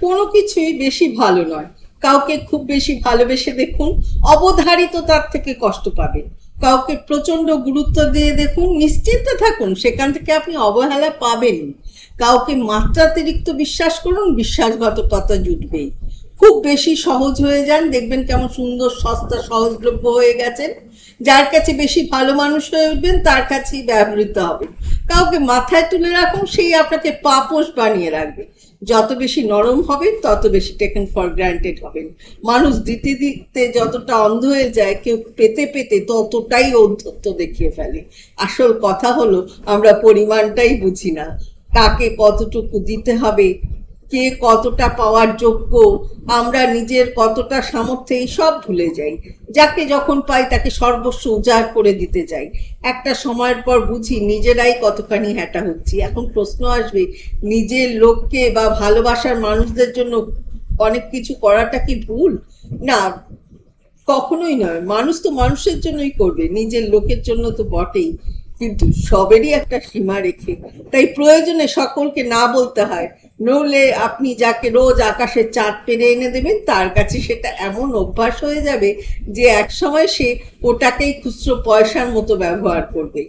কোনো কিছুই বেশি ভালো নয়। কাউকে খুব বেশি ভালোবেসে দেখুন, অবধারিত তার থেকে কষ্ট পাবেন কাউকে প্রচণ্ড গুরুত্ব দিয়ে দেখুন, নিশ্চিন্ত থাকুন, সেখান থেকে আপনি অবহেলা পাবেন কাউকে মাত্রাতিরিক্ত বিশ্বাস করুন, বিশ্বাসঘাতকতা জুটবেই। খুব বেশি সহজ হয়ে যান, দেখবেন কেমন সুন্দর, সস্তা, সহজলভ্য হয়ে গেছেন। যার কাছে বেশি ভালো মানুষ হয়ে উঠবেন, তার কাছেই ব্যবহৃত হবে। কাউকে মাথায় তুলে রাখুন, সেই আপনাকে পাপোশ বানিয়ে রাখবে। যত বেশি নরম হবেন, তত বেশি টেকেন ফর গ্রান্টেড হবেন। মানুষ দিতে দিতে যতটা অন্ধ হয়ে যায়, কেউ পেতে পেতে ততটাই অন্ধত্ব দেখিয়ে ফেলে। আসল কথা হলো, আমরা পরিমাণটাই বুঝি না। কাকে কতটুকু দিতে হবে কে কতটা পাওয়ার যোগ্য, আমরা নিজের কতটা সামর্থ্য এই সব ভুলে যাই। যাকে যখন পাই তাকে সর্বস্ব উজাড় করে দিতে যাই। একটা সময়ের পর বুঝি নিজেরাই কতখানি হ্যাটা হচ্ছি। এখন প্রশ্ন আসবে, নিজের লোককে বা ভালোবাসার মানুষদের জন্য অনেক কিছু করাটা কি ভুল? না, কখনোই নয়। মানুষ তো মানুষের জন্যই করবে, নিজের লোকের জন্য তো বটেই। কিন্তু সবেরই একটা সীমা রেখে। তাই প্রয়োজনে সকলকে না বলতে হয়। নইলে আপনি যাকে রোজ আকাশে চাঁদ পেরে এনে দেবেন, তার কাছে সেটা এমন অভ্যাস হয়ে যাবে যে এক সময় সে ওটাকেই খুচরো পয়সার মতো ব্যবহার করবে।